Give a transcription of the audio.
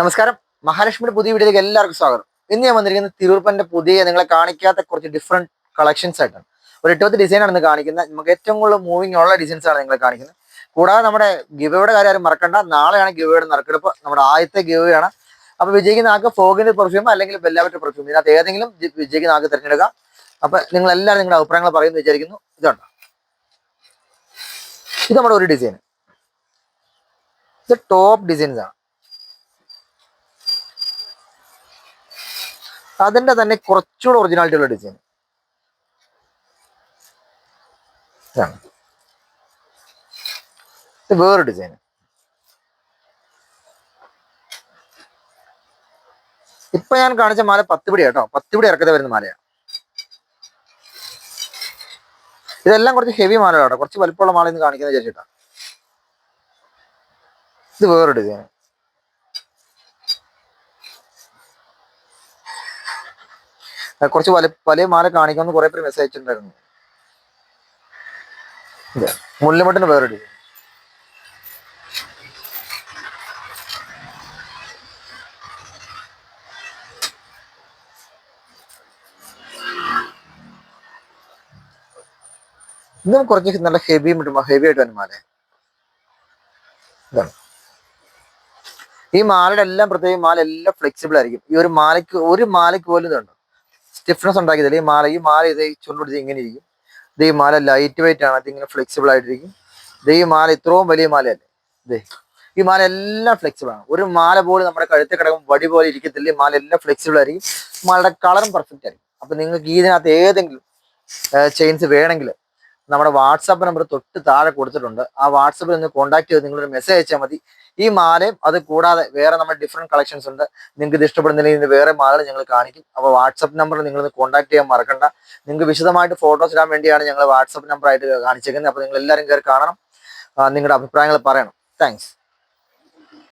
നമസ്കാരം. മഹാലക്ഷ്മിയുടെ പുതിയ വീഡിയോയിലേക്ക് എല്ലാവർക്കും സ്വാഗതം. ഇന്ന് ഞാൻ വന്നിരിക്കുന്നത് തിരൂർപ്പന്റെ പുതിയ നിങ്ങളെ കാണിക്കാത്ത കുറച്ച് ഡിഫറെന്റ് കളക്ഷൻസ് ആയിട്ടാണ്. ഒരു എട്ടുപത്ത് ഡിസൈനാണ് ഇന്ന് കാണിക്കുന്നത്. നമുക്ക് ഏറ്റവും കൂടുതൽ മൂവിങ് ഉള്ള ഡിസൈൻസ് ആണ് നിങ്ങളെ കാണിക്കുന്നത്. കൂടാതെ നമ്മുടെ ഗിവയുടെ കാര്യം ആരും മറക്കണ്ട. നാളെയാണ് ഗിവയുടെ നറുക്കെടുപ്പ്. നമ്മുടെ ആദ്യത്തെ ഗിവയാണ് അപ്പോൾ വിജയിക്കുന്ന ആൾക്ക് ഫോഗിന്റെ പെർഫ്യൂം അല്ലെങ്കിൽ ബെല്ലാവറ്റ പെർഫ്യൂം ഇതിനകത്ത് ഏതെങ്കിലും വിജയിക്കുന്ന ആൾക്ക് തിരഞ്ഞെടുക്കാം. അപ്പൊ നിങ്ങൾ എല്ലാവരും നിങ്ങളുടെ അഭിപ്രായങ്ങൾ പറയുന്നു വിചാരിക്കുന്നു. ഇതുണ്ട്? ഇത് നമ്മുടെ ഒരു ഡിസൈൻ ഇത് ടോപ്പ് ഡിസൈൻസ് ആണ്. അതിന്റെ തന്നെ കുറച്ചുകൂടെ ഒറിജിനാലിറ്റി ഉള്ള ഡിസൈൻ ഇതാണ്. ഇത് വേറൊരു ഡിസൈൻ ഇപ്പൊ ഞാൻ കാണിച്ച മാല പത്തുപിടി കേട്ടോ. പത്തുപിടി ഇറക്കത്തെ വരുന്ന മാലയാണ് ഇതെല്ലാം കുറച്ച് ഹെവി മാലകളാട്ടോ കുറച്ച് വലിപ്പമുള്ള മാല ഇന്ന് കാണിക്കുന്ന വിചാരിച്ചിട്ടാ. ഇത് വേറൊരു ഡിസൈൻ കുറച്ച് വല വലിയ മാല കാണിക്കാൻ കുറെ പേര് മെസ്സേജ് അയച്ചിട്ടുണ്ടായിരുന്നു. മുല്ലമട്ടിന് വേറെ ഇതും കുറച്ച് നല്ല ഹെവി ഹെവി ആയിട്ട് വരും മാല ഈ മാലയുടെ എല്ലാം പ്രത്യേകം മാല എല്ലാം ഫ്ലെക്സിബിൾ ആയിരിക്കും. ഈ ഒരു മാലയ്ക്ക് ഒരു മാലയ്ക്ക് പോലും ഇതുണ്ട്? സ്റ്റിഫ്നെസ് ഉണ്ടാക്കിയതില്ല ഈ മാല ഈ മാല ഇത് ചുണ്ടുപിടിച്ച് ഇങ്ങനെ ഇരിക്കും. ഇത് ഈ മാല ലൈറ്റ് വെയിറ്റ് ആണ്. അതിങ്ങനെ ഫ്ലെക്സിബിൾ ആയിട്ടിരിക്കും. ഇത് ഈ മാല ഇത്രയും വലിയ മാലയല്ലേ? ഇതേ ഈ മാല എല്ലാം ഫ്ലെക്സിബിൾ ആണ്. ഒരു മാല പോലും നമ്മുടെ കഴുത്തിൽ കിടക്കും വടി പോലെ ഇരിക്കത്തില്ല. ഈ മാല എല്ലാം ഫ്ലെക്സിബിൾ ആയിരിക്കും. മാലയുടെ കളറും പെർഫെക്റ്റ് ആയിരിക്കും. അപ്പൊ നിങ്ങൾക്ക് ഇതിനകത്ത് ഏതെങ്കിലും ചെയിൻസ് വേണമെങ്കിൽ നമ്മുടെ വാട്സാപ്പ് നമ്പർ തൊട്ട് താഴെ കൊടുത്തിട്ടുണ്ട്. ആ വാട്സപ്പിൽ നിന്ന് കോൺടാക്ട് ചെയ്ത് നിങ്ങളൊരു മെസ്സേജ് അയച്ചാൽ മതി. ഈ മാലയും അത് കൂടാതെ വേറെ നമ്മുടെ ഡിഫറെന്റ് കളക്ഷൻസ് ഉണ്ട്. നിങ്ങൾക്ക് ഇത് ഇഷ്ടപ്പെടുന്നില്ലെങ്കിൽ വേറെ മാലകൾ ഞങ്ങൾ കാണിക്കും. അപ്പോൾ വാട്സപ്പ് നമ്പർ നിങ്ങൾ കോൺടാക്ട് ചെയ്യാൻ മറക്കണ്ട. നിങ്ങൾക്ക് വിശദമായിട്ട് ഫോട്ടോസ് ഇടാൻ വേണ്ടിയാണ് ഞങ്ങൾ വാട്സപ്പ് നമ്പറായിട്ട് കാണിച്ചേക്കുന്നത്. അപ്പോൾ നിങ്ങൾ എല്ലാവരും കയറി കാണണം നിങ്ങളുടെ അഭിപ്രായങ്ങൾ പറയണം. താങ്ക്സ്